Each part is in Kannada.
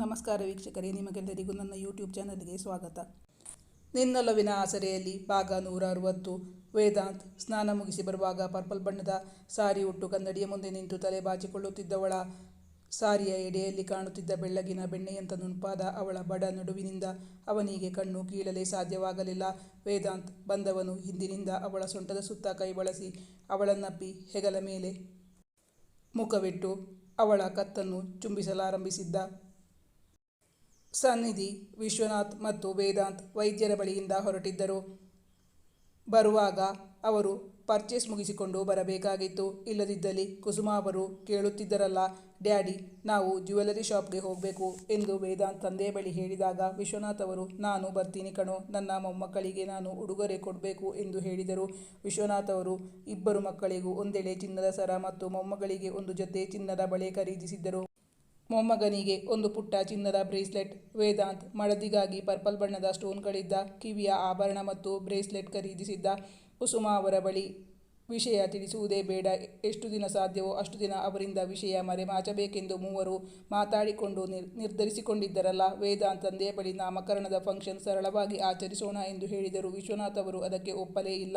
ನಮಸ್ಕಾರ ವೀಕ್ಷಕರೇ, ನಿಮಗೆಲ್ಲರಿಗೂ ನನ್ನ ಯೂಟ್ಯೂಬ್ ಚಾನಲ್ಗೆ ಸ್ವಾಗತ. ನಿನ್ನೊಲವಿನ ಆಸರೆಯಲ್ಲಿ ಭಾಗ ನೂರ ಅರವತ್ತು ವೇದಾಂತ್ ಸ್ನಾನ ಮುಗಿಸಿ ಬರುವಾಗ ಪರ್ಪಲ್ ಬಣ್ಣದ ಸಾರಿ ಉಟ್ಟು ಕನ್ನಡಿಯ ಮುಂದೆ ನಿಂತು ತಲೆ ಬಾಚಿಕೊಳ್ಳುತ್ತಿದ್ದವಳ. ಸಾರಿಯ ಎಡೆಯಲ್ಲಿ ಕಾಣುತ್ತಿದ್ದ ಬೆಳ್ಳಗಿನ ಬೆಣ್ಣೆಯಂತ ನುಣಪಾದ ಅವಳ ಬಡ ನಡುವಿನಿಂದ ಅವನಿಗೆ ಕಣ್ಣು ಕೀಳಲೇ ಸಾಧ್ಯವಾಗಲಿಲ್ಲ. ವೇದಾಂತ್ ಬಂದವನು ಹಿಂದಿನಿಂದ ಅವಳ ಸೊಂಟದ ಸುತ್ತ ಕೈ ಬಳಸಿ ಅವಳನ್ನಪ್ಪಿ ಹೆಗಲ ಮೇಲೆ ಮುಖವಿಟ್ಟು ಅವಳ ಕತ್ತನ್ನು ಚುಂಬಿಸಲಾರಂಭಿಸಿದ್ದ. ಸನ್ನಿಧಿ ವಿಶ್ವನಾಥ್ ಮತ್ತು ವೇದಾಂತ್ ವೈದ್ಯರ ಬಳಿಯಿಂದ ಹೊರಟಿದ್ದರು. ಬರುವಾಗ ಅವರು ಪರ್ಚೇಸ್ ಮುಗಿಸಿಕೊಂಡು ಬರಬೇಕಾಗಿತ್ತು. ಇಲ್ಲದಿದ್ದಲ್ಲಿ ಕುಸುಮ ಅವರು ಕೇಳುತ್ತಿದ್ದರಲ್ಲ, ಡ್ಯಾಡಿ, ನಾವು ಜ್ಯುವೆಲರಿ ಶಾಪ್ಗೆ ಹೋಗಬೇಕು ಎಂದು ವೇದಾಂತ್ ತಂದೆ ಬಳಿ ಹೇಳಿದಾಗ ವಿಶ್ವನಾಥ್ ಅವರು, ನಾನು ಬರ್ತೀನಿ ಕಣೋ, ನನ್ನ ಮೊಮ್ಮಕ್ಕಳಿಗೆ ನಾನು ಉಡುಗೊರೆ ಕೊಡಬೇಕು ಎಂದು ಹೇಳಿದರು. ವಿಶ್ವನಾಥ್ ಅವರು ಇಬ್ಬರು ಮಕ್ಕಳಿಗೂ ಒಂದೆಡೆ ಚಿನ್ನದ ಸರ ಮತ್ತು ಮೊಮ್ಮಗಳಿಗೆ ಒಂದು ಜೊತೆ ಚಿನ್ನದ ಬಳೆ ಖರೀದಿಸಿದ್ದರು. ಮೊಮ್ಮಗನಿಗೆ ಒಂದು ಪುಟ್ಟ ಚಿನ್ನದ ಬ್ರೇಸ್ಲೆಟ್. ವೇದಾಂತ್ ಮಡದಿಗಾಗಿ ಪರ್ಪಲ್ ಬಣ್ಣದ ಸ್ಟೋನ್ಗಳಿದ್ದ ಕಿವಿಯ ಆಭರಣ ಮತ್ತು ಬ್ರೇಸ್ಲೆಟ್ ಖರೀದಿಸಿದ್ದ ಕುಸುಮಾ ಅವರ ಬಳಿ. ವಿಷಯ ತಿಳಿಸುವುದೇ ಬೇಡ, ಎಷ್ಟು ದಿನ ಸಾಧ್ಯವೋ ಅಷ್ಟು ದಿನ ಅವರಿಂದ ವಿಷಯ ಮರೆಮಾಚಬೇಕೆಂದು ಮೂವರು ಮಾತಾಡಿಕೊಂಡು ನಿರ್, ನಿರ್ಧರಿಸಿಕೊಂಡಿದ್ದರಲ್ಲ. ವೇದಾಂತ್ ತಂದೆಯ ಬಳಿ ನಾಮಕರಣದ ಫಂಕ್ಷನ್ ಸರಳವಾಗಿ ಆಚರಿಸೋಣ ಎಂದು ಹೇಳಿದರು. ವಿಶ್ವನಾಥ್ ಅವರು ಅದಕ್ಕೆ ಒಪ್ಪಲೇ ಇಲ್ಲ.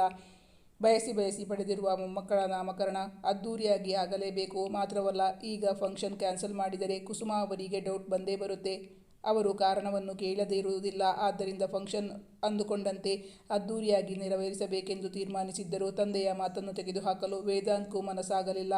ಬಯಸಿ ಬಯಸಿ ಪಡೆದಿರುವ ಮೊಮ್ಮಕ್ಕಳ ನಾಮಕರಣ ಅದ್ದೂರಿಯಾಗಿ ಆಗಲೇಬೇಕು ಮಾತ್ರವಲ್ಲ ಈಗ ಫಂಕ್ಷನ್ ಕ್ಯಾನ್ಸಲ್ ಮಾಡಿದರೆ ಕುಸುಮ ಅವರಿಗೆ ಡೌಟ್ ಬಂದೇ ಬರುತ್ತೆ. ಅವರು ಕಾರಣವನ್ನು ಕೇಳದೇ ಇರುವುದಿಲ್ಲ. ಆದ್ದರಿಂದ ಫಂಕ್ಷನ್ ಅಂದುಕೊಂಡಂತೆ ಅದ್ದೂರಿಯಾಗಿ ನೆರವೇರಿಸಬೇಕೆಂದು ತೀರ್ಮಾನಿಸಿದ್ದರು ತಂದೆಯ ಮಾತನ್ನು ತೆಗೆದುಹಾಕಲು ವೇದಾಂತ್ಗೂ ಮನಸ್ಸಾಗಲಿಲ್ಲ.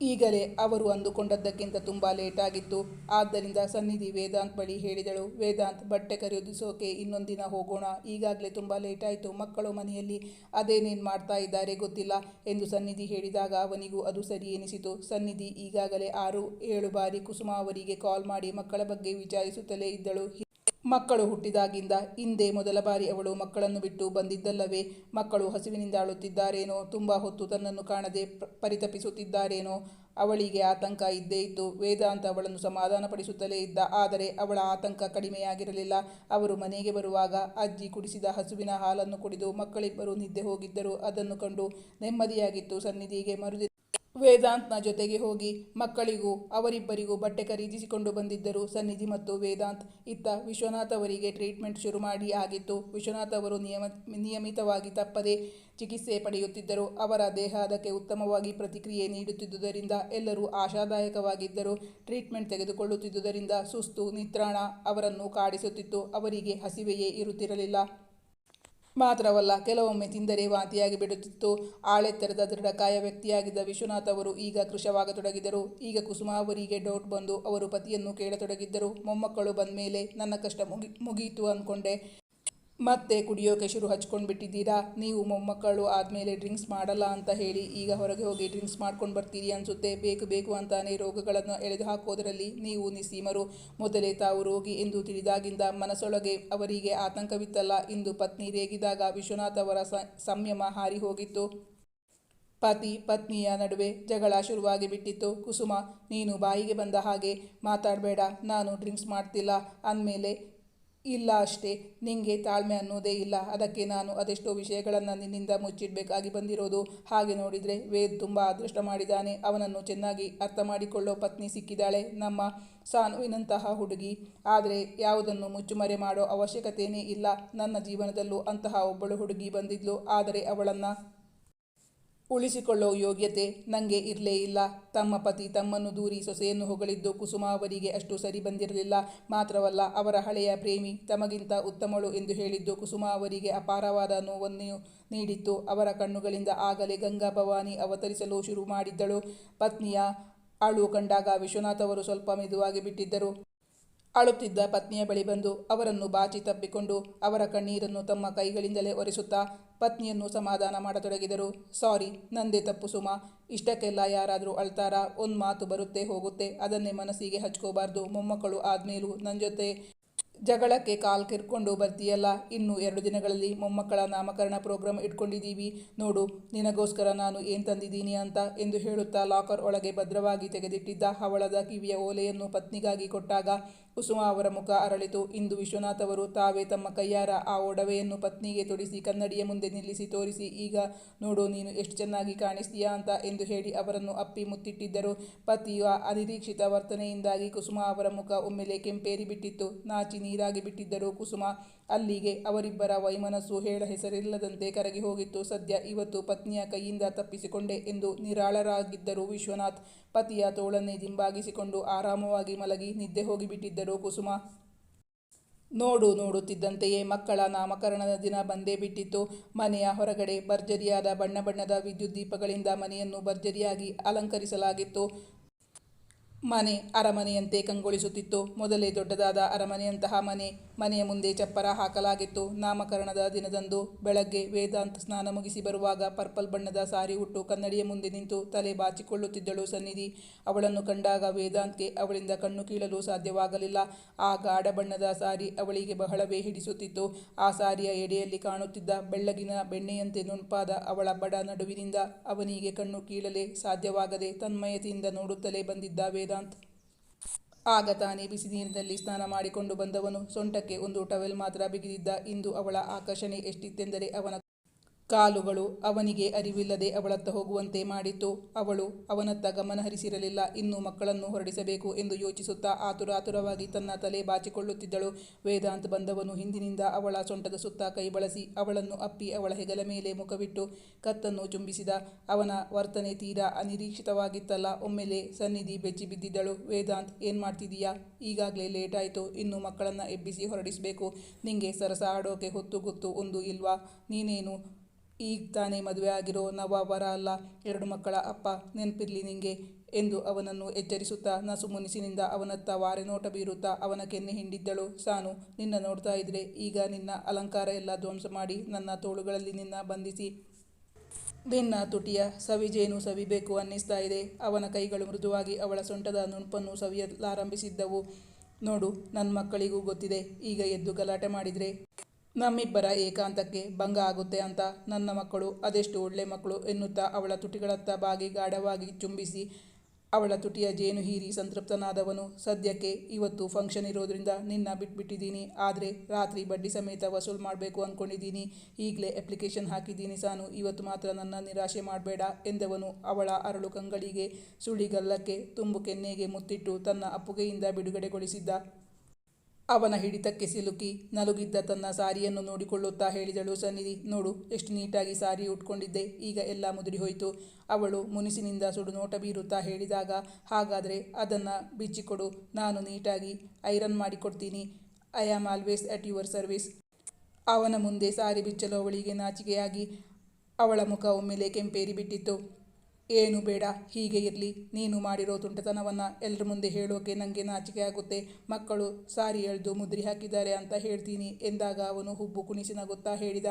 ಈಗಲೇ ಅವರು ಅಂದುಕೊಂಡದ್ದಕ್ಕಿಂತ ತುಂಬ ಲೇಟಾಗಿತ್ತು. ಆದ್ದರಿಂದ ಸನ್ನಿಧಿ ವೇದಾಂತ್ ಬಳಿ ಹೇಳಿದಳು, ವೇದಾಂತ್, ಬಟ್ಟೆ ಖರೀದಿಸೋಕೆ ಇನ್ನೊಂದಿನ ಹೋಗೋಣ. ಈಗಾಗಲೇ ತುಂಬ ಲೇಟಾಯಿತು. ಮಕ್ಕಳು ಮನೆಯಲ್ಲಿ ಅದೇನೇನು ಮಾಡ್ತಾ ಇದ್ದಾರೆ ಗೊತ್ತಿಲ್ಲ ಎಂದು ಸನ್ನಿಧಿ ಹೇಳಿದಾಗ ಅವನಿಗೂ ಅದು ಸರಿ ಎನಿಸಿತು. ಸನ್ನಿಧಿ ಈಗಾಗಲೇ ಆರು, ಏಳು ಬಾರಿ ಕುಸುಮ ಅವರಿಗೆ ಕಾಲ್ ಮಾಡಿ ಮಕ್ಕಳ ಬಗ್ಗೆ ವಿಚಾರಿಸುತ್ತಲೇ ಇದ್ದಳು. ಮಕ್ಕಳು ಹುಟ್ಟಿದಾಗಿಂದ ಹಿಂದೆ ಮೊದಲ ಬಾರಿ ಅವಳು ಮಕ್ಕಳನ್ನು ಬಿಟ್ಟು ಬಂದಿದ್ದಲ್ಲವೇ? ಮಕ್ಕಳು ಹಸಿವಿನಿಂದ ಅಳುತ್ತಿದ್ದಾರೇನೋ? ತುಂಬ ಹೊತ್ತು ತನ್ನನ್ನು ಕಾಣದೆ ಪರಿತಪಿಸುತ್ತಿದ್ದಾರೇನೋ? ಅವಳಿಗೆ ಆತಂಕ ಇದ್ದೇ ಇತ್ತು ವೇದಾಂತ ಅವಳನ್ನು ಸಮಾಧಾನಪಡಿಸುತ್ತಲೇ ಇದ್ದ. ಆದರೆ ಅವಳ ಆತಂಕ ಕಡಿಮೆಯಾಗಿರಲಿಲ್ಲ. ಅವರು ಮನೆಗೆ ಬರುವಾಗ ಅಜ್ಜಿ ಕುಡಿಸಿದ ಹಸುವಿನ ಹಾಲನ್ನು ಕುಡಿದು ಮಕ್ಕಳಿಬ್ಬರು ನಿದ್ದೆ ಹೋಗಿದ್ದರು. ಅದನ್ನು ಕಂಡು ನೆಮ್ಮದಿಯಾಗಿತ್ತು. ಸನ್ನಿಧಿಗೆ ಮರುದಿನ ವೇದಾಂತ್ನ ಜೊತೆಗೆ ಹೋಗಿ ಮಕ್ಕಳಿಗೂ, ಅವರಿಬ್ಬರಿಗೂ ಬಟ್ಟೆ ಖರೀದಿಸಿಕೊಂಡು ಬಂದಿದ್ದರು. ಸನ್ನಿಧಿ ಮತ್ತು ವೇದಾಂತ್ ಇತ್ತ ವಿಶ್ವನಾಥ್ ಅವರಿಗೆ ಟ್ರೀಟ್ಮೆಂಟ್ ಶುರು ಮಾಡಿ ಆಗಿತ್ತು. ವಿಶ್ವನಾಥ್ ಅವರು ನಿಯಮ, ನಿಯಮಿತವಾಗಿ ತಪ್ಪದೆ ಚಿಕಿತ್ಸೆ ಪಡೆಯುತ್ತಿದ್ದರು. ಅವರ ದೇಹ ಅದಕ್ಕೆ ಉತ್ತಮವಾಗಿ ಪ್ರತಿಕ್ರಿಯೆ ನೀಡುತ್ತಿದ್ದುದರಿಂದ ಎಲ್ಲರೂ ಆಶಾದಾಯಕವಾಗಿದ್ದರು. ಟ್ರೀಟ್ಮೆಂಟ್ ತೆಗೆದುಕೊಳ್ಳುತ್ತಿದ್ದುದರಿಂದ ಸುಸ್ತು ನಿತ್ರಾಣ ಅವರನ್ನು ಕಾಡಿಸುತ್ತಿತ್ತು. ಅವರಿಗೆ ಹಸಿವೆಯೇ ಇರುತ್ತಿರಲಿಲ್ಲ. ಮಾತ್ರವಲ್ಲ, ಕೆಲವೊಮ್ಮೆ ತಿಂದರೆ ವಾಂತಿಯಾಗಿ ಬಿಡುತ್ತಿತ್ತು. ಆಳೆತ್ತರದ ದೃಢಕಾಯ ವ್ಯಕ್ತಿಯಾಗಿದ್ದ ವಿಶ್ವನಾಥ್ ಅವರು ಈಗ ಕೃಶವಾಗತೊಡಗಿದರು. ಈಗ ಕುಸುಮ ಅವರಿಗೆ ಡೌಟ್ ಬಂದು ಅವರು ಪತಿಯನ್ನು ಕೇಳತೊಡಗಿದ್ದರು. ಮೊಮ್ಮಕ್ಕಳು ಬಂದ ಮೇಲೆ ನನ್ನ ಕಷ್ಟ ಮುಗಿ ಮುಗಿಯಿತು ಅಂದ್ಕೊಂಡೆ ಮತ್ತೆ ಕುಡಿಯೋಕೆ ಶುರು ಹಚ್ಕೊಂಡು ಬಿಟ್ಟಿದ್ದೀರಾ ನೀವು ಮೊಮ್ಮಕ್ಕಳು ಆದಮೇಲೆ ಡ್ರಿಂಕ್ಸ್ ಮಾಡಲ್ಲ ಅಂತ ಹೇಳಿ ಈಗ ಹೊರಗೆ ಹೋಗಿ ಡ್ರಿಂಕ್ಸ್ ಮಾಡ್ಕೊಂಡು ಬರ್ತೀರಿ ಅನಿಸುತ್ತೆ. ಬೇಕು ಬೇಕು ಅಂತಾನೆ ರೋಗಗಳನ್ನು ಎಳೆದು ಹಾಕೋದರಲ್ಲಿ ನೀವು ನಿಸೀಮರು ಮೊದಲೇ ತಾವು ರೋಗಿ ಎಂದು ತಿಳಿದಾಗಿಂದ ಮನಸ್ಸೊಳಗೆ ಅವರಿಗೆ ಆತಂಕವಿತ್ತಲ್ಲ. ಇಂದು ಪತ್ನಿ ರೇಗಿದಾಗ ವಿಶ್ವನಾಥ್ ಅವರ ಸಂಯಮ ಹಾರಿ ಹೋಗಿತ್ತು. ಪತಿ, ಪತ್ನಿಯ ನಡುವೆ ಜಗಳ ಶುರುವಾಗಿ ಬಿಟ್ಟಿತ್ತು. ಕುಸುಮ, ನೀನು ಬಾಯಿಗೆ ಬಂದ ಹಾಗೆ, ಮಾತಾಡಬೇಡ, ನಾನು ಡ್ರಿಂಕ್ಸ್ ಮಾಡ್ತಿಲ್ಲ ಅಂದಮೇಲೆ ಇಲ್ಲ ಅಷ್ಟೇ, ನಿಂಗೆ ತಾಳ್ಮೆ ಅನ್ನೋದೇ ಇಲ್ಲ. ಅದಕ್ಕೆ ನಾನು ಅದೆಷ್ಟೋ ವಿಷಯಗಳನ್ನು ನಿನ್ನಿಂದ ಮುಚ್ಚಿಡಬೇಕಾಗಿ ಬಂದಿರೋದು. ಹಾಗೆ ನೋಡಿದರೆ ವೇದ್ ತುಂಬ ಅದೃಷ್ಟ ಮಾಡಿದ್ದಾನೆ. ಅವನನ್ನು ಚೆನ್ನಾಗಿ ಅರ್ಥ ಮಾಡಿಕೊಳ್ಳೋ ಪತ್ನಿ ಸಿಕ್ಕಿದ್ದಾಳೆ, ನಮ್ಮ ಸಾನುವಿನಂತಹ ಹುಡುಗಿ. ಆದರೆ ಯಾವುದನ್ನು ಮುಚ್ಚುಮರೆ ಮಾಡೋ ಅವಶ್ಯಕತೆಯೇ ಇಲ್ಲ. ನನ್ನ ಜೀವನದಲ್ಲೂ ಅಂತಹ ಒಬ್ಬಳು ಹುಡುಗಿ ಬಂದಿದ್ಲು. ಆದರೆ ಅವಳನ್ನು ಉಳಿಸಿಕೊಳ್ಳೋ ಯೋಗ್ಯತೆ ನನಗೆ ಇರಲೇ ಇಲ್ಲ. ತಮ್ಮ ಪತಿ ತಮ್ಮನ್ನು ದೂರಿ ಸೊಸೆಯನ್ನು ಹೊಗಳಿದ್ದು ಕುಸುಮ ಅವರಿಗೆ ಅಷ್ಟು ಸರಿ ಬಂದಿರಲಿಲ್ಲ. ಮಾತ್ರವಲ್ಲ, ಅವರ ಹಳೆಯ ಪ್ರೇಮಿ ತಮಗಿಂತ ಉತ್ತಮಳು ಎಂದು ಹೇಳಿದ್ದು ಕುಸುಮ ಅವರಿಗೆ ಅಪಾರವಾದ ನೋವನ್ನು ನೀಡಿತ್ತು. ಅವರ ಕಣ್ಣುಗಳಿಂದ ಆಗಲೇ ಗಂಗಾ ಭವಾನಿ ಅವತರಿಸಲು ಶುರು ಮಾಡಿದ್ದಳು. ಪತ್ನಿಯ ಅಳು ಕಂಡಾಗ ವಿಶ್ವನಾಥ್ ಅವರು ಸ್ವಲ್ಪ ಮೆದುವಾಗಿ ಬಿಟ್ಟಿದ್ದರು. ಅಳುತ್ತಿದ್ದ ಪತ್ನಿಯ ಬಳಿ ಬಂದು ಅವರನ್ನು ಬಾಚಿ ತಪ್ಪಿಕೊಂಡು ಅವರ ಕಣ್ಣೀರನ್ನು ತಮ್ಮ ಕೈಗಳಿಂದಲೇ ಒರೆಸುತ್ತಾ ಪತ್ನಿಯನ್ನು ಸಮಾಧಾನ ಮಾಡತೊಡಗಿದರು. ಸಾರಿ, ನಂದೇ ತಪ್ಪು ಸುಮ. ಇಷ್ಟಕ್ಕೆಲ್ಲ ಯಾರಾದರೂ ಅಳ್ತಾರಾ? ಒಂದು ಮಾತು ಬರುತ್ತೆ ಹೋಗುತ್ತೆ. ಅದನ್ನೇ ಮನಸ್ಸಿಗೆ ಹಚ್ಕೋಬಾರ್ದು. ಮೊಮ್ಮಕ್ಕಳು ಆದಮೇಲೂ ನನ್ನ ಜೊತೆ ಜಗಳಕ್ಕೆ ಕಾಲ್ ಕಿರ್ಕೊಂಡು ಬರ್ತೀಯಲ್ಲ? ಇನ್ನು ಎರಡು ದಿನಗಳಲ್ಲಿ ಮೊಮ್ಮಕ್ಕಳ ನಾಮಕರಣ ಪ್ರೋಗ್ರಾಂ ಇಟ್ಕೊಂಡಿದ್ದೀವಿ. ನೋಡು, ನಿನಗೋಸ್ಕರ ನಾನು ಏನು ತಂದಿದ್ದೀನಿ ಅಂತ ಎಂದು ಹೇಳುತ್ತಾ ಲಾಕರ್ ಒಳಗೆ ಭದ್ರವಾಗಿ ತೆಗೆದಿಟ್ಟಿದ್ದ ಹವಳದ ಕಿವಿಯ ಓಲೆಯನ್ನು ಪತ್ನಿಗಾಗಿ ಕೊಟ್ಟಾಗ ಕುಸುಮ ಅವರ ಮುಖ ಅರಳಿತು. ಇಂದು ವಿಶ್ವನಾಥ್ ಅವರು ತಾವೇ ತಮ್ಮ ಕೈಯಾರ ಆ ಒಡವೆಯನ್ನು ಪತ್ನಿಗೆ ತೊಡಿಸಿ ಕನ್ನಡಿಯ ಮುಂದೆ ನಿಲ್ಲಿಸಿ ತೋರಿಸಿ, ಈಗ ನೋಡು, ನೀನು ಎಷ್ಟು ಚೆನ್ನಾಗಿ ಕಾಣಿಸ್ತೀಯಾ ಅಂತ ಎಂದು ಹೇಳಿ ಅವರನ್ನು ಅಪ್ಪಿ ಮುತ್ತಿಟ್ಟಿದ್ದರು. ಪತಿಯ ಅನಿರೀಕ್ಷಿತ ವರ್ತನೆಯಿಂದಾಗಿ ಕುಸುಮ ಅವರ ಮುಖ ಒಮ್ಮೆಲೆ ಕೆಂಪೇರಿ ಬಿಟ್ಟಿತ್ತು ನಾಚಿ ನೀರಾಗಿ ಬಿಟ್ಟಿದ್ದರು ಕುಸುಮ ಅಲ್ಲಿಗೆ. ಅವರಿಬ್ಬರ ವೈಮನಸ್ಸು ಹೇಳ ಹೆಸರಿಲ್ಲದಂತೆ ಕರಗಿ ಹೋಗಿತ್ತು. ಸದ್ಯ ಇವತ್ತು ಪತ್ನಿಯ ಕೈಯಿಂದ ತಪ್ಪಿಸಿಕೊಂಡೆ ಎಂದು ನಿರಾಳರಾಗಿದ್ದರು ವಿಶ್ವನಾಥ್. ಪತಿಯ ತೋಳನ್ನೇ ದಿಂಬಾಗಿಸಿಕೊಂಡು ಆರಾಮವಾಗಿ ಮಲಗಿ ನಿದ್ದೆ ಹೋಗಿಬಿಟ್ಟಿದ್ದರು ಕುಸುಮ ನೋಡು ನೋಡುತ್ತಿದ್ದಂತೆಯೇ ಮಕ್ಕಳ ನಾಮಕರಣದ ದಿನ ಬಂದೇ ಬಿಟ್ಟಿತ್ತು. ಮನೆಯ ಹೊರಗಡೆ ಭರ್ಜರಿಯಾದ ಬಣ್ಣ ಬಣ್ಣದ ವಿದ್ಯುತ್ ದೀಪಗಳಿಂದ ಮನೆಯನ್ನು ಭರ್ಜರಿಯಾಗಿ ಅಲಂಕರಿಸಲಾಗಿತ್ತು. ಮನೆ, ಅರಮನೆಯಂತೆ ಕಂಗೊಳಿಸುತ್ತಿತ್ತು. ಮೊದಲೇ ದೊಡ್ಡದಾದ ಅರಮನೆಯಂತಹ ಮನೆ, ಮನೆಯ ಮುಂದೆ ಚಪ್ಪರ ಹಾಕಲಾಗಿತ್ತು. ನಾಮಕರಣದ ದಿನದಂದು ಬೆಳಗ್ಗೆ ವೇದಾಂತ್ ಸ್ನಾನ ಮುಗಿಸಿ ಬರುವಾಗ ಪರ್ಪಲ್ ಬಣ್ಣದ ಸಾರಿ ಉಟ್ಟು ಕನ್ನಡಿಯ ಮುಂದೆ ನಿಂತು ತಲೆ ಬಾಚಿಕೊಳ್ಳುತ್ತಿದ್ದಳು ಸನ್ನಿಧಿ. ಅವಳನ್ನು ಕಂಡಾಗ ವೇದಾಂತ್ಗೆ ಅವಳಿಂದ ಕಣ್ಣು ಕೀಳಲು ಸಾಧ್ಯವಾಗಲಿಲ್ಲ. ಆ ಗಾಢ ಬಣ್ಣದ ಸಾರಿ ಅವಳಿಗೆ ಬಹಳವೇ ಹಿಡಿಸುತ್ತಿತ್ತು. ಆ ಸಾರಿಯ ಎಡೆಯಲ್ಲಿ ಕಾಣುತ್ತಿದ್ದ ಬೆಳ್ಳಗಿನ ಬೆಣ್ಣೆಯಂತೆ ನುಣುಪಾದ ಅವಳ ಬಡ ನಡುವಿನಿಂದ ಅವನಿಗೆ ಕಣ್ಣು ಕೀಳಲೇ ಸಾಧ್ಯವಾಗದೆ ತನ್ಮಯತೆಯಿಂದ ನೋಡುತ್ತಲೇ ಬಂದಿದ್ದ ವೇದಾಂತ್ ಆಗ ತಾನೇ ಬಿಸಿ ನೀರಿನಲ್ಲಿ ಸ್ನಾನ ಮಾಡಿಕೊಂಡು ಬಂದವನು ಸೊಂಟಕ್ಕೆ ಒಂದು ಟವೆಲ್ ಮಾತ್ರ ಬಿಗಿದಿದ್ದ ಇಂದು ಅವಳ ಆಕರ್ಷಣೆ ಎಷ್ಟಿತ್ತೆಂದರೆ ಅವನ ಕಾಲುಗಳು ಅವನಿಗೆ ಅರಿವಿಲ್ಲದೆ ಅವಳತ್ತ ಹೋಗುವಂತೆ ಮಾಡಿತ್ತು ಅವಳು ಅವನತ್ತ ಗಮನ ಹರಿಸಿರಲಿಲ್ಲ ಇನ್ನು ಮಕ್ಕಳನ್ನು ಹೊರಡಿಸಬೇಕು ಎಂದು ಯೋಚಿಸುತ್ತಾ ಆತುರಾತುರವಾಗಿ ತನ್ನ ತಲೆ ಬಾಚಿಕೊಳ್ಳುತ್ತಿದ್ದಳು. ವೇದಾಂತ್ ಬಂದವನು ಹಿಂದಿನಿಂದ ಅವಳ ಸೊಂಟದ ಸುತ್ತ ಕೈ ಬಳಸಿ ಅವಳನ್ನು ಅಪ್ಪಿ ಅವಳ ಹೆಗಲ ಮೇಲೆ ಮುಖವಿಟ್ಟು ಕತ್ತನ್ನು ಚುಂಬಿಸಿದ. ಅವನ ವರ್ತನೆ ತೀರಾ ಅನಿರೀಕ್ಷಿತವಾಗಿತ್ತಲ್ಲ. ಒಮ್ಮೆಲೆ ಸನ್ನಿಧಿ ಬೆಚ್ಚಿ ಬಿದ್ದಿದ್ದಳು. ವೇದಾಂತ್, ಏನ್ ಮಾಡ್ತಿದೀಯಾ ಈಗಾಗಲೇ ಲೇಟ್ ಆಯಿತು ಇನ್ನು ಮಕ್ಕಳನ್ನ ಎಬ್ಬಿಸಿ ಹೊರಡಿಸಬೇಕು. ನಿಂಗೆ ಸರಸ ಆಡೋಕೆ ಹೊತ್ತು ಗೊತ್ತು ಒಂದು ಇಲ್ವಾ? ನೀನೇನು ಈಗ ತಾನೇ ಮದುವೆ ಆಗಿರೋ ನವ ವರ ಅಲ್ಲ, ಎರಡು ಮಕ್ಕಳ ಅಪ್ಪ, ನೆನಪಿರ್ಲಿ ನಿಂಗೆ, ಎಂದು ಅವನನ್ನು ಎಚ್ಚರಿಸುತ್ತಾ ನಸು ಮುನಿಸಿನಿಂದ ಅವನತ್ತ ವಾರೆ ನೋಟ ಬೀರುತ್ತಾ ಅವನ ಕೆನ್ನೆ ಹಿಂಡಿದ್ದಳು. ಸಾನು, ನಿನ್ನ ನೋಡ್ತಾ ಇದ್ರೆ ಈಗ ನಿನ್ನ ಅಲಂಕಾರ ಎಲ್ಲ ಧ್ವಂಸ ಮಾಡಿ ನನ್ನ ತೋಳುಗಳಲ್ಲಿ ನಿನ್ನ ಬಂಧಿಸಿ. ನಿನ್ನ ತುಟಿಯ ಸವಿಜೇನು ಸವಿಬೇಕು ಅನ್ನಿಸ್ತಾ ಇದೆ. ಅವನ ಕೈಗಳು ಮೃದುವಾಗಿ ಅವಳ ಸೊಂಟದ ನುಣುಪನ್ನು ಸವಿಯಲಾರಂಭಿಸಿದ್ದವು. ನೋಡು ನನ್ನ ಮಕ್ಕಳಿಗೂ ಗೊತ್ತಿದೆ, ಈಗ ಎದ್ದು ಗಲಾಟೆ ಮಾಡಿದರೆ. ನಮ್ಮಿಬ್ಬರ ಏಕಾಂತಕ್ಕೆ ಭಂಗ ಆಗುತ್ತೆ ಅಂತ ನನ್ನ ಮಕ್ಕಳು, ಅದೆಷ್ಟು ಒಳ್ಳೆ ಮಕ್ಕಳು ಎನ್ನುತ್ತಾ ಅವಳ ತುಟಿಗಳತ್ತ ಬಾಗಿ ಗಾಢವಾಗಿ ಚುಂಬಿಸಿ ಅವಳ ತುಟಿಯ ಜೇನು ಹೀರಿ ಸಂತೃಪ್ತನಾದವನು. ಸದ್ಯಕ್ಕೆ ಇವತ್ತು ಫಂಕ್ಷನ್ ಇರೋದ್ರಿಂದ ನಿನ್ನ ಬಿಟ್ಬಿಟ್ಟಿದ್ದೀನಿ. ಆದರೆ ರಾತ್ರಿ ಬಡ್ಡಿ ಸಮೇತ ವಸೂಲ್ ಮಾಡಬೇಕು ಅಂದ್ಕೊಂಡಿದ್ದೀನಿ ಈಗಲೇ ಅಪ್ಲಿಕೇಶನ್ ಹಾಕಿದ್ದೀನಿ ಸಾನು. ಇವತ್ತು ಮಾತ್ರ ನನ್ನ ನಿರಾಶೆ ಮಾಡಬೇಡ ಎಂದವನು ಅವಳ ಅರಳು ಕಂಗಳಿಗೆ ಸುಳಿಗಲ್ಲಕ್ಕೆ ತುಂಬು ಕೆನ್ನೆಗೆ ಮುತ್ತಿಟ್ಟು ತನ್ನ ಅಪ್ಪುಗೆಯಿಂದ ಬಿಡುಗಡೆಗೊಳಿಸಿದ್ದ ಅವನ ಹಿಡಿತಕ್ಕೆ ಸಿಲುಕಿ ನಲುಗಿದ್ದ ತನ್ನ ಸಾರಿಯನ್ನು ನೋಡಿಕೊಳ್ಳುತ್ತಾ ಹೇಳಿದಳು, ಸನ್ನಿಧಿ, ನೋಡು, ಎಷ್ಟು ನೀಟಾಗಿ ಸಾರಿ ಉಟ್ಕೊಂಡಿದ್ದೆ, ಈಗ ಎಲ್ಲ ಮುದುಡಿ ಹೋಯಿತು ಅವಳು ಮುನಿಸಿನಿಂದ ಸುಡು ನೋಟ ಬೀರುತ್ತಾ ಹೇಳಿದಾಗ, ಹಾಗಾದರೆ ಅದನ್ನು ಬಿಚ್ಚಿಕೊಡು, ನಾನು ನೀಟಾಗಿ ಐರನ್ ಮಾಡಿಕೊಡ್ತೀನಿ. I am always at your service ಅವನ ಮುಂದೆ ಸಾರಿ ಬಿಚ್ಚಲು ಅವಳಿಗೆ ನಾಚಿಕೆಯಾಗಿ ಅವಳ ಮುಖ ಒಮ್ಮೆಲೆ ಕೆಂಪೇರಿ ಬಿಟ್ಟಿತ್ತು ಏನು ಬೇಡ, ಹೀಗೆ ಇರಲಿ. ನೀನು ಮಾಡಿರೋ ತುಂಟತನವನ್ನು ಎಲ್ಲರ ಮುಂದೆ ಹೇಳೋಕೆ ನನಗೆ ನಾಚಿಕೆ ಆಗುತ್ತೆ. ಮಕ್ಕಳು, ಸಾರಿ ಎಳೆದು ಮುದ್ರಿ ಹಾಕಿದ್ದಾರೆ ಅಂತ ಹೇಳ್ತೀನಿ ಎಂದಾಗ ಅವನು ಹುಬ್ಬು ಕುಣಿಸಿ ನಗುತ್ತಾ ಹೇಳಿದ,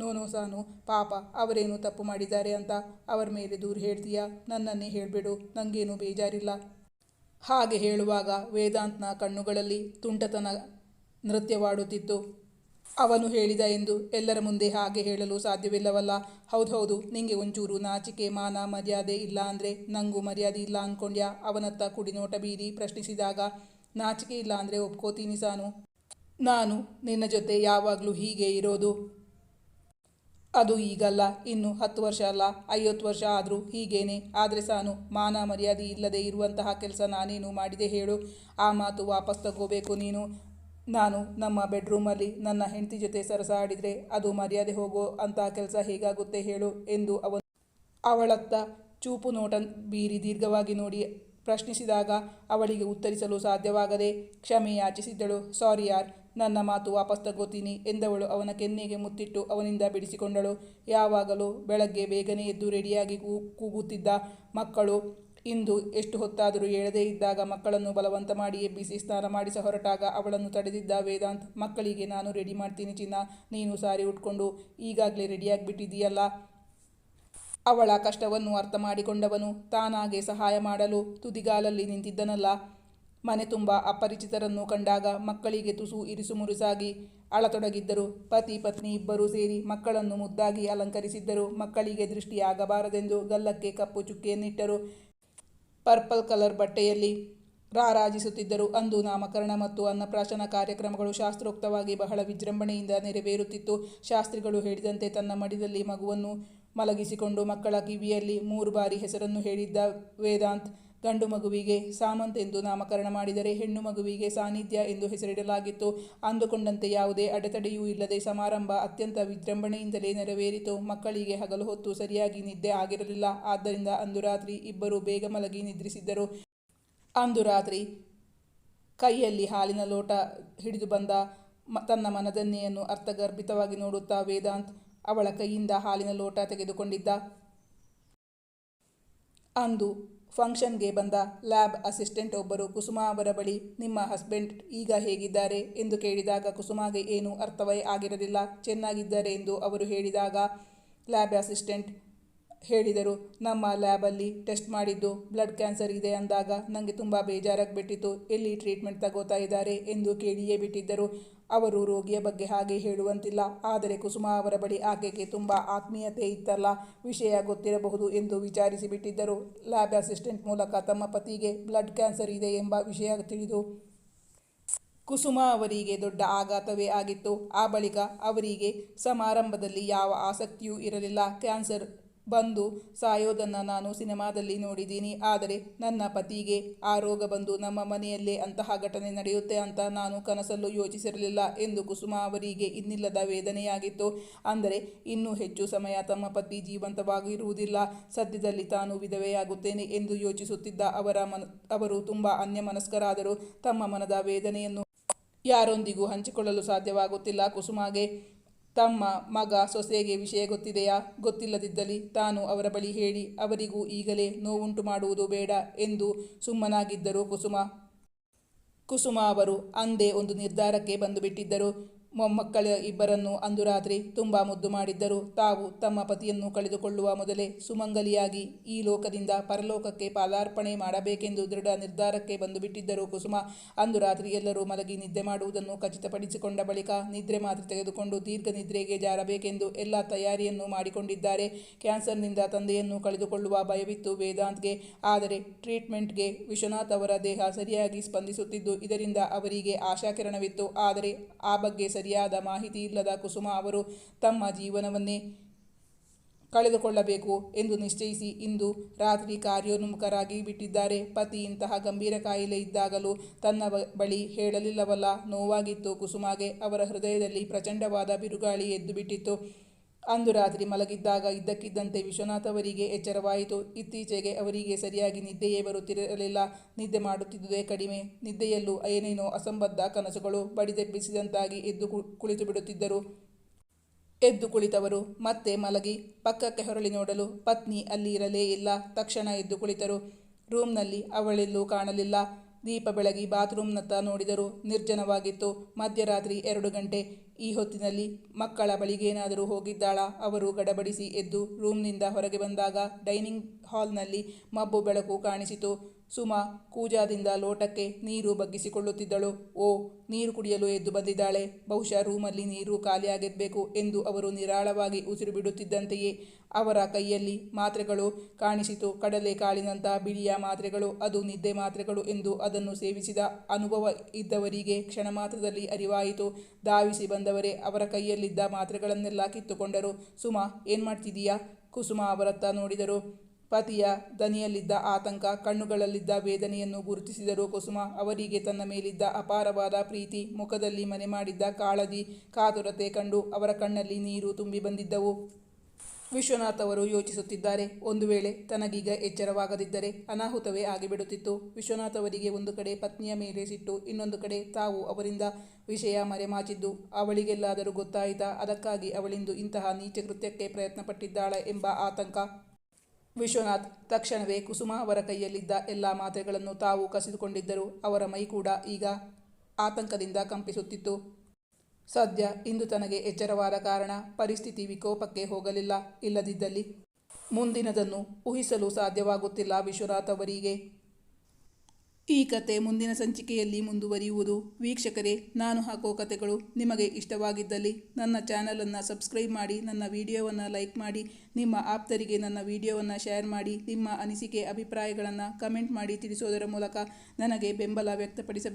ನೋನೋ ಸಾನು, ಪಾಪ, ಅವರೇನು ತಪ್ಪು ಮಾಡಿದ್ದಾರೆ ಅಂತ ಅವರ ಮೇಲೆ ದೂರು ಹೇಳ್ತೀಯಾ? ನನ್ನನ್ನೇ ಹೇಳಬೇಡು ನನಗೇನು ಬೇಜಾರಿಲ್ಲ. ಹಾಗೆ ಹೇಳುವಾಗ ವೇದಾಂತ್ನ ಕಣ್ಣುಗಳಲ್ಲಿ ತುಂಟತನ ನೃತ್ಯವಾಡುತ್ತಿತ್ತು. ಅವನು ಹೇಳಿದ ಎಂದು ಎಲ್ಲರ ಮುಂದೆ ಹಾಗೆ ಹೇಳಲು ಸಾಧ್ಯವಿಲ್ಲವಲ್ಲ. ಹೌದು ಹೌದು, ನಿಂಗೆ ಒಂಚೂರು ನಾಚಿಕೆ, ಮಾನ, ಮರ್ಯಾದೆ ಇಲ್ಲ ಅಂದರೆ ನಂಗೂ ಮರ್ಯಾದೆ ಇಲ್ಲ ಅಂದ್ಕೊಂಡ್ಯಾ ಅವನತ್ತ ಕುಡಿನೋಟ ಬೀರಿ ಪ್ರಶ್ನಿಸಿದಾಗ, ನಾಚಿಕೆ ಇಲ್ಲ ಅಂದರೆ ಒಪ್ಕೋತೀನಿ ಸಾನು. ನಾನು ನಿನ್ನ ಜೊತೆ ಯಾವಾಗಲೂ ಹೀಗೆ ಇರೋದು? ಅದು ಈಗಲ್ಲ, ಇನ್ನು ಹತ್ತು ವರ್ಷ ಅಲ್ಲ, ಐವತ್ತು ವರ್ಷ ಆದರೂ ಹೀಗೇನೆ. ಆದರೆ ಸಾನು, ಮಾನ, ಮರ್ಯಾದೆ ಇಲ್ಲದೆ ಇರುವಂತಹ ಕೆಲಸ ನಾನೇನು ಮಾಡಿದೆ ಹೇಳು. ಆ ಮಾತು ವಾಪಸ್ ತಗೋಬೇಕು ನೀನು. ನಾನು ನಮ್ಮ ಬೆಡ್ರೂಮಲ್ಲಿ ನನ್ನ ಹೆಂಡತಿ ಜೊತೆ ಸರಸ ಆಡಿದರೆ ಅದು ಮರ್ಯಾದೆ ಹೋಗೋ ಅಂತ ಕೆಲಸ ಹೇಗಾಗುತ್ತೆ ಹೇಳು ಎಂದು ಅವನು ಅವಳತ್ತ ಚೂಪು ನೋಟ ಬೀರಿ ದೀರ್ಘವಾಗಿ ನೋಡಿ ಪ್ರಶ್ನಿಸಿದಾಗ ಅವಳಿಗೆ ಉತ್ತರಿಸಲು ಸಾಧ್ಯವಾಗದೆ ಕ್ಷಮೆ ಯಾಚಿಸಿದ್ದಳು. ಸಾರಿ ಯಾರ್, ನನ್ನ ಮಾತು ವಾಪಸ್ ತಗೋತೀನಿ ಎಂದವಳು ಅವನ ಕೆನ್ನೆಗೆ ಮುತ್ತಿಟ್ಟು ಅವನಿಂದ ಬಿಡಿಸಿಕೊಂಡಳು. ಯಾವಾಗಲೂ ಬೆಳಗ್ಗೆ ಬೇಗನೆ ಎದ್ದು ರೆಡಿಯಾಗಿ ಕೂಗುತ್ತಿದ್ದ ಮಕ್ಕಳು ಇಂದು ಎಷ್ಟು ಹೊತ್ತಾದರೂ ಹೇಳದೇ ಇದ್ದಾಗ ಮಕ್ಕಳನ್ನು ಬಲವಂತ ಮಾಡಿ ಎಬ್ಬಿಸಿ ಸ್ನಾನ ಮಾಡಿಸ ಹೊರಟಾಗ ಅವಳನ್ನು ತಡೆದಿದ್ದ ವೇದಾಂತ್, ಮಕ್ಕಳಿಗೆ ನಾನು ರೆಡಿ ಮಾಡ್ತೀನಿ ಚಿನ್ನ, ನೀನು ಸಾರಿ ಉಟ್ಕೊಂಡು ಈಗಾಗಲೇ ರೆಡಿಯಾಗಿಬಿಟ್ಟಿದ್ದೀಯಲ್ಲ ಅವಳ ಕಷ್ಟವನ್ನು ಅರ್ಥ ಮಾಡಿಕೊಂಡವನು, ತಾನಾಗೆ ಸಹಾಯ ಮಾಡಲು ತುದಿಗಾಲಲ್ಲಿ ನಿಂತಿದ್ದನಲ್ಲ. ಮನೆ ತುಂಬ ಅಪರಿಚಿತರನ್ನು ಕಂಡಾಗ ಮಕ್ಕಳಿಗೆ ತುಸು ಇರಿಸುಮುರುಸಾಗಿ ಅಳತೊಡಗಿದ್ದರು. ಪತಿ ಪತ್ನಿ ಇಬ್ಬರೂ ಸೇರಿ ಮಕ್ಕಳನ್ನು ಮುದ್ದಾಗಿ ಅಲಂಕರಿಸಿದ್ದರು. ಮಕ್ಕಳಿಗೆ ದೃಷ್ಟಿಯಾಗಬಾರದೆಂದು ಗಲ್ಲಕ್ಕೆ ಕಪ್ಪು ಚುಕ್ಕಿಯನ್ನಿಟ್ಟರು. ಪರ್ಪಲ್ ಕಲರ್ ಬಟ್ಟೆಯಲ್ಲಿ ರಾರಾಜಿಸುತ್ತಿದ್ದರು. ಅಂದು ನಾಮಕರಣ ಮತ್ತು ಅನ್ನಪ್ರಾಶನ ಕಾರ್ಯಕ್ರಮಗಳು ಶಾಸ್ತ್ರೋಕ್ತವಾಗಿ ಬಹಳ ವಿಜೃಂಭಣೆಯಿಂದ ನೆರವೇರುತ್ತಿತ್ತು. ಶಾಸ್ತ್ರಿಗಳು ಹೇಳಿದಂತೆ ತನ್ನ ಮಡಿದಲ್ಲಿ ಮಗುವನ್ನು ಮಲಗಿಸಿಕೊಂಡು ಮಕ್ಕಳ ಕಿವಿಯಲ್ಲಿ ಮೂರು ಬಾರಿ ಹೆಸರನ್ನು ಹೇಳಿದ್ದ ವೇದಾಂತ್ ಗಂಡು ಮಗುವಿಗೆ ಸಾಮಂತ್ ಎಂದು ನಾಮಕರಣ ಮಾಡಿದರೆ ಹೆಣ್ಣು ಮಗುವಿಗೆ ಸಾನ್ನಿಧ್ಯ ಎಂದು ಹೆಸರಿಡಲಾಗಿತ್ತು. ಅಂದುಕೊಂಡಂತೆ ಯಾವುದೇ ಅಡೆತಡೆಯೂ ಇಲ್ಲದೆ ಸಮಾರಂಭ ಅತ್ಯಂತ ವಿಜೃಂಭಣೆಯಿಂದಲೇ ನೆರವೇರಿತು. ಮಕ್ಕಳಿಗೆ ಹಗಲು ಹೊತ್ತು ಸರಿಯಾಗಿ ನಿದ್ದೆ ಆಗಿರಲಿಲ್ಲ. ಆದ್ದರಿಂದ ಅಂದು ರಾತ್ರಿ ಇಬ್ಬರು ಬೇಗ ಮಲಗಿ ನಿದ್ರಿಸಿದ್ದರು. ಅಂದು ರಾತ್ರಿ ಕೈಯಲ್ಲಿ ಹಾಲಿನ ಲೋಟ ಹಿಡಿದು ಬಂದ ತನ್ನ ಮನದನ್ನೆಯನ್ನು ಅರ್ಥಗರ್ಭಿತವಾಗಿ ನೋಡುತ್ತಾ ವೇದಾಂತ್ ಅವಳ ಕೈಯಿಂದ ಹಾಲಿನ ಲೋಟ ತೆಗೆದುಕೊಂಡಿದ್ದ. ಅಂದು ಫಂಕ್ಷನ್ಗೆ ಬಂದ ಲ್ಯಾಬ್ ಅಸಿಸ್ಟೆಂಟ್ ಒಬ್ಬರು ಕುಸುಮಾ ಅವರ ಬಳಿ, ನಿಮ್ಮ ಹಸ್ಬೆಂಡ್ ಈಗ ಹೇಗಿದ್ದಾರೆ? ಎಂದು ಕೇಳಿದಾಗ ಕುಸುಮಾಗೆ ಏನೂ ಅರ್ಥವೇ ಆಗಿರಲಿಲ್ಲ. ಚೆನ್ನಾಗಿದ್ದಾರೆ ಎಂದು ಅವರು ಹೇಳಿದಾಗ ಲ್ಯಾಬ್ ಅಸಿಸ್ಟೆಂಟ್ ಹೇಳಿದರು, ನಮ್ಮ ಲ್ಯಾಬಲ್ಲಿ ಟೆಸ್ಟ್ ಮಾಡಿದ್ದು ಬ್ಲಡ್ ಕ್ಯಾನ್ಸರ್ ಇದೆ ಅಂದಾಗ ನನಗೆ ತುಂಬ ಬೇಜಾರಾಗಿ ಬಿಟ್ಟಿತ್ತು ಎಲ್ಲಿ ಟ್ರೀಟ್ಮೆಂಟ್ ತಗೋತಾ ಇದ್ದಾರೆ? ಎಂದು ಕೇಳಿಯೇ ಬಿಟ್ಟಿದ್ದರು. ಅವರು ರೋಗಿಯ ಬಗ್ಗೆ ಹಾಗೆ ಹೇಳುವಂತಿಲ್ಲ. ಆದರೆ ಕುಸುಮ ಅವರ ಬಳಿ ಆಕೆಗೆ ತುಂಬ ಆತ್ಮೀಯತೆ ಇತ್ತಲ್ಲ. ವಿಷಯ ಗೊತ್ತಿರಬಹುದು ಎಂದು ವಿಚಾರಿಸಿ ಬಿಟ್ಟಿದ್ದರು ಲ್ಯಾಬ್ ಅಸಿಸ್ಟೆಂಟ್ ಮೂಲಕ ತಮ್ಮ ಪತಿಗೆ ಬ್ಲಡ್ ಕ್ಯಾನ್ಸರ್ ಇದೆ ಎಂಬ ವಿಷಯ ತಿಳಿದು ಕುಸುಮ ಅವರಿಗೆ ದೊಡ್ಡ ಆಘಾತವೇ ಆಗಿತ್ತು. ಆ ಬಳಿಕ ಅವರಿಗೆ ಸಮಾರಂಭದಲ್ಲಿ ಯಾವ ಆಸಕ್ತಿಯೂ ಇರಲಿಲ್ಲ. ಕ್ಯಾನ್ಸರ್ ಬಂದು ಸಾಯೋದನ್ನು ನಾನು ಸಿನಿಮಾದಲ್ಲಿ ನೋಡಿದ್ದೀನಿ. ಆದರೆ ನನ್ನ ಪತಿಗೆ ಆ ರೋಗ ಬಂದು ನಮ್ಮ ಮನೆಯಲ್ಲೇ ಅಂತಹ ಘಟನೆ ನಡೆಯುತ್ತೆ ಅಂತ ನಾನು ಕನಸಲ್ಲೂ ಯೋಚಿಸಿರಲಿಲ್ಲ ಎಂದು ಕುಸುಮ ಅವರಿಗೆ ಇನ್ನಿಲ್ಲದ ವೇದನೆಯಾಗಿತ್ತು. ಅಂದರೆ ಇನ್ನೂ ಹೆಚ್ಚು ಸಮಯ ತಮ್ಮ ಪತಿ ಜೀವಂತವಾಗಿರುವುದಿಲ್ಲ. ಸದ್ಯದಲ್ಲಿ ತಾನು ವಿಧವೆಯಾಗುತ್ತೇನೆ ಎಂದು ಯೋಚಿಸುತ್ತಿದ್ದ ಅವರ ಮನ, ಅವರು ತುಂಬ ಅನ್ಯಮನಸ್ಕರಾದರು ತಮ್ಮ ಮನದ ವೇದನೆಯನ್ನು ಯಾರೊಂದಿಗೂ ಹಂಚಿಕೊಳ್ಳಲು ಸಾಧ್ಯವಾಗುತ್ತಿಲ್ಲ ಕುಸುಮಾಗೆ. ತಮ್ಮ ಮಗ ಸೊಸೆಗೆ ವಿಷಯ ಗೊತ್ತಿದೆಯಾ? ಗೊತ್ತಿಲ್ಲದಿದ್ದಲ್ಲಿ ತಾನು ಅವರ ಬಳಿ ಹೇಳಿ, ಅವರಿಗೂ ಈಗಲೇ ನೋವುಂಟು ಮಾಡುವುದು ಬೇಡ ಎಂದು ಸುಮ್ಮನಾಗಿದ್ದರು ಕುಸುಮ. ಕುಸುಮ ಅವರು ಅಂದೇ ಒಂದು ನಿರ್ಧಾರಕ್ಕೆ ಬಂದುಬಿಟ್ಟಿದ್ದರು. ಮೊಮ್ಮಕ್ಕಳ ಇಬ್ಬರನ್ನು ಅಂದು ರಾತ್ರಿ ತುಂಬ ಮುದ್ದು ಮಾಡಿದ್ದರು ತಾವು ತಮ್ಮ ಪತಿಯನ್ನು ಕಳೆದುಕೊಳ್ಳುವ ಮೊದಲೇ ಸುಮಂಗಲಿಯಾಗಿ ಈ ಲೋಕದಿಂದ ಪರಲೋಕಕ್ಕೆ ಪಾದಾರ್ಪಣೆ ಮಾಡಬೇಕೆಂದು ದೃಢ ನಿರ್ಧಾರಕ್ಕೆ ಬಂದುಬಿಟ್ಟಿದ್ದರು ಕುಸುಮ. ಅಂದು ರಾತ್ರಿ ಎಲ್ಲರೂ ಮಲಗಿ ನಿದ್ದೆ ಮಾಡುವುದನ್ನು ಖಚಿತಪಡಿಸಿಕೊಂಡ ಬಳಿಕ ನಿದ್ರೆ ಮಾತ್ರ ತೆಗೆದುಕೊಂಡು ದೀರ್ಘ ನಿದ್ರೆಗೆ ಜಾರಬೇಕೆಂದು ಎಲ್ಲ ತಯಾರಿಯನ್ನು ಮಾಡಿಕೊಂಡಿದ್ದಾರೆ. ಕ್ಯಾನ್ಸರ್ನಿಂದ ತಂದೆಯನ್ನು ಕಳೆದುಕೊಳ್ಳುವ ಭಯವಿತ್ತು ವೇದಾಂತ್ಗೆ. ಆದರೆ ಟ್ರೀಟ್ಮೆಂಟ್ಗೆ ವಿಶ್ವನಾಥ್ ಅವರ ದೇಹ ಸರಿಯಾಗಿ ಸ್ಪಂದಿಸುತ್ತಿದ್ದು ಇದರಿಂದ ಅವರಿಗೆ ಆಶಾಕಿರಣವಿತ್ತು. ಆದರೆ ಆ ಬಗ್ಗೆ ಸರಿಯಾದ ಮಾಹಿತಿ ಇಲ್ಲದ ಕುಸುಮ ಅವರು ತಮ್ಮ ಜೀವನವನ್ನೇ ಕಳೆದುಕೊಳ್ಳಬೇಕು ಎಂದು ನಿಶ್ಚಯಿಸಿ ಇಂದು ರಾತ್ರಿ ಕಾರ್ಯೋನ್ಮುಖರಾಗಿ ಬಿಟ್ಟಿದ್ದಾರೆ. ಪತಿ ಇಂತಹ ಗಂಭೀರ ಕಾಯಿಲೆ ಇದ್ದಾಗಲೂ ತನ್ನ ಬಳಿ ಹೇಳಲಿಲ್ಲವಲ್ಲ. ನೋವಾಗಿತ್ತು ಕುಸುಮಾಗೆ ಅವರ ಹೃದಯದಲ್ಲಿ ಪ್ರಚಂಡವಾದ ಬಿರುಗಾಳಿ ಎದ್ದು ಬಿಟ್ಟಿತ್ತು. ಅಂದು ರಾತ್ರಿ ಮಲಗಿದ್ದಾಗ ಇದ್ದಕ್ಕಿದ್ದಂತೆ ವಿಶ್ವನಾಥ್ ಅವರಿಗೆ ಎಚ್ಚರವಾಯಿತು. ಇತ್ತೀಚೆಗೆ ಅವರಿಗೆ ಸರಿಯಾಗಿ ನಿದ್ದೆಯೇ ಬರುತ್ತಿರಲಿಲ್ಲ. ನಿದ್ದೆ ಮಾಡುತ್ತಿದ್ದುದೇ ಕಡಿಮೆ. ನಿದ್ದೆಯಲ್ಲೂ ಏನೇನೋ ಅಸಂಬದ್ಧ ಕನಸುಗಳು ಬಡಿದೆಬ್ಬಿಸಿದಂತಾಗಿ ಎದ್ದು ಕುಳಿತು ಬಿಡುತ್ತಿದ್ದರು. ಎದ್ದು ಕುಳಿತವರು. ಮತ್ತೆ ಮಲಗಿ. ಪಕ್ಕಕ್ಕೆ ಹೊರಳಿ ನೋಡಲು. ಪತ್ನಿ ಅಲ್ಲಿ ಇರಲೇ ಇಲ್ಲ. ತಕ್ಷಣ ಎದ್ದು ಕುಳಿತರು. ರೂಮ್ನಲ್ಲಿ ಅವಳೆಲ್ಲೂ ಕಾಣಲಿಲ್ಲ. ದೀಪ ಬೆಳಗಿ ಬಾತ್ರೂಮ್ನತ್ತ ನೋಡಿದರೂ ನಿರ್ಜನವಾಗಿತ್ತು. ಮಧ್ಯರಾತ್ರಿ ಎರಡು ಗಂಟೆ. ಈ ಹೊತ್ತಿನಲ್ಲಿ ಮಕ್ಕಳ ಬಳಿಗೇನಾದರೂ ಹೋಗಿದ್ದಾಳ? ಅವರು ಗಡಬಡಿಸಿ ಎದ್ದು ರೂಮ್ನಿಂದ ಹೊರಗೆ ಬಂದಾಗ ಡೈನಿಂಗ್ ಹಾಲ್ನಲ್ಲಿ ಮಬ್ಬು ಬೆಳಕು ಕಾಣಿಸಿತು. ಸುಮಾ ಕೂಜಾದಿಂದ ಲೋಟಕ್ಕೆ ನೀರು ಬಗ್ಗಿಸಿಕೊಳ್ಳುತ್ತಿದ್ದಳು. ಓ, ನೀರು ಕುಡಿಯಲು ಎದ್ದು ಬಂದಿದ್ದಾಳೆ. ಬಹುಶಃ ರೂಮಲ್ಲಿ ನೀರು ಖಾಲಿಯಾಗಿರಬೇಕು ಎಂದು ಅವರು ನಿರಾಳವಾಗಿ ಉಸಿರು ಬಿಡುತ್ತಿದ್ದಂತೆಯೇ ಅವರ ಕೈಯಲ್ಲಿ ಮಾತ್ರೆಗಳು ಕಾಣಿಸಿತು. ಕಡಲೆ ಕಾಳಿನಂಥ ಬಿಳಿಯ ಮಾತ್ರೆಗಳು, ಅದು ನಿದ್ದೆ ಮಾತ್ರೆಗಳು ಎಂದು ಅದನ್ನು ಸೇವಿಸಿದ ಅನುಭವ ಇದ್ದವರಿಗೆ ಕ್ಷಣ ಮಾತ್ರದಲ್ಲಿ ಅರಿವಾಯಿತು. ಧಾವಿಸಿ ಬಂದವರೇ ಅವರ ಕೈಯಲ್ಲಿದ್ದ ಮಾತ್ರೆಗಳನ್ನೆಲ್ಲ ಕಿತ್ತುಕೊಂಡರು. ಸುಮಾ, ಏನು ಮಾಡ್ತಿದೀಯಾ ಕುಸುಮ ಅವರತ್ತ ನೋಡಿದರು. ಪತಿಯ ದನಿಯಲ್ಲಿದ್ದ ಆತಂಕ, ಕಣ್ಣುಗಳಲ್ಲಿದ್ದ ವೇದನೆಯನ್ನು ಗುರುತಿಸಿದರು. ಕುಸುಮ ಅವರಿಗೆ ತನ್ನ ಮೇಲಿದ್ದ ಅಪಾರವಾದ ಪ್ರೀತಿ, ಮುಖದಲ್ಲಿ ಮನೆ ಮಾಡಿದ್ದ ಕಾಳಜಿ, ಕಾತುರತೆ ಕಂಡು ಅವರ ಕಣ್ಣಲ್ಲಿ ನೀರು ತುಂಬಿ ಬಂದಿದ್ದವು. ವಿಶ್ವನಾಥ್ ಅವರು ಯೋಚಿಸುತ್ತಿದ್ದಾರೆ. ಒಂದು ವೇಳೆ ತನಗೀಗ ಎಚ್ಚರವಾಗದಿದ್ದರೆ ಅನಾಹುತವೇ ಆಗಿಬಿಡುತ್ತಿತ್ತು. ವಿಶ್ವನಾಥ್ ಅವರಿಗೆ ಒಂದು ಕಡೆ ಪತ್ನಿಯ ಮೇಲೆ ಸಿಟ್ಟು, ಇನ್ನೊಂದು ಕಡೆ ತಾವು ಅವರಿಂದ ವಿಷಯ ಮರೆಮಾಚಿದ್ದು. ಅವಳಿಗೆಲ್ಲಾದರೂ ಗೊತ್ತಾಯಿತಾ, ಅದಕ್ಕಾಗಿ ಅವಳಿಂದು ಇಂತಹ ನೀಚ ಕೃತ್ಯಕ್ಕೆ ಪ್ರಯತ್ನಪಟ್ಟಿದ್ದಾಳೆ ಎಂಬ ಆತಂಕ ವಿಶ್ವನಾಥ್ ತಕ್ಷಣವೇ ಕುಸುಮ ಅವರ ಕೈಯಲ್ಲಿದ್ದ ಎಲ್ಲ ಮಾತ್ರೆಗಳನ್ನು ತಾವು ಕಸಿದುಕೊಂಡಿದ್ದರು. ಅವರ ಮೈ ಕೂಡ ಈಗ ಆತಂಕದಿಂದ ಕಂಪಿಸುತ್ತಿತ್ತು. ಸದ್ಯ ಇಂದು ತನಗೆ ಎಚ್ಚರವಾದ ಕಾರಣ ಪರಿಸ್ಥಿತಿ ವಿಕೋಪಕ್ಕೆ ಹೋಗಲಿಲ್ಲ. ಇಲ್ಲದಿದ್ದಲ್ಲಿ ಮುಂದಿನದನ್ನು ಊಹಿಸಲು ಸಾಧ್ಯವಾಗುತ್ತಿಲ್ಲ ವಿಶ್ವನಾಥ್ ಅವರಿಗೆ. ಈ ಕತೆ ಮುಂದಿನ ಸಂಚಿಕೆಯಲ್ಲಿ ಮುಂದುವರಿಯುವುದು. ವೀಕ್ಷಕರೇ, ನಾನು ಹಾಕೋ ಕತೆಗಳು ನಿಮಗೆ ಇಷ್ಟವಾಗಿದ್ದಲ್ಲಿ ನನ್ನ ಚಾನಲನ್ನು ಸಬ್ಸ್ಕ್ರೈಬ್ ಮಾಡಿ, ನನ್ನ ವಿಡಿಯೋವನ್ನು ಲೈಕ್ ಮಾಡಿ, ನಿಮ್ಮ ಆಪ್ತರಿಗೆ ನನ್ನ ವಿಡಿಯೋವನ್ನು ಶೇರ್ ಮಾಡಿ, ನಿಮ್ಮ ಅನಿಸಿಕೆ, ಅಭಿಪ್ರಾಯಗಳನ್ನು ಕಮೆಂಟ್ ಮಾಡಿ ತಿಳಿಸೋದರ ಮೂಲಕ ನನಗೆ ಬೆಂಬಲ ವ್ಯಕ್ತಪಡಿಸಬೇಕು.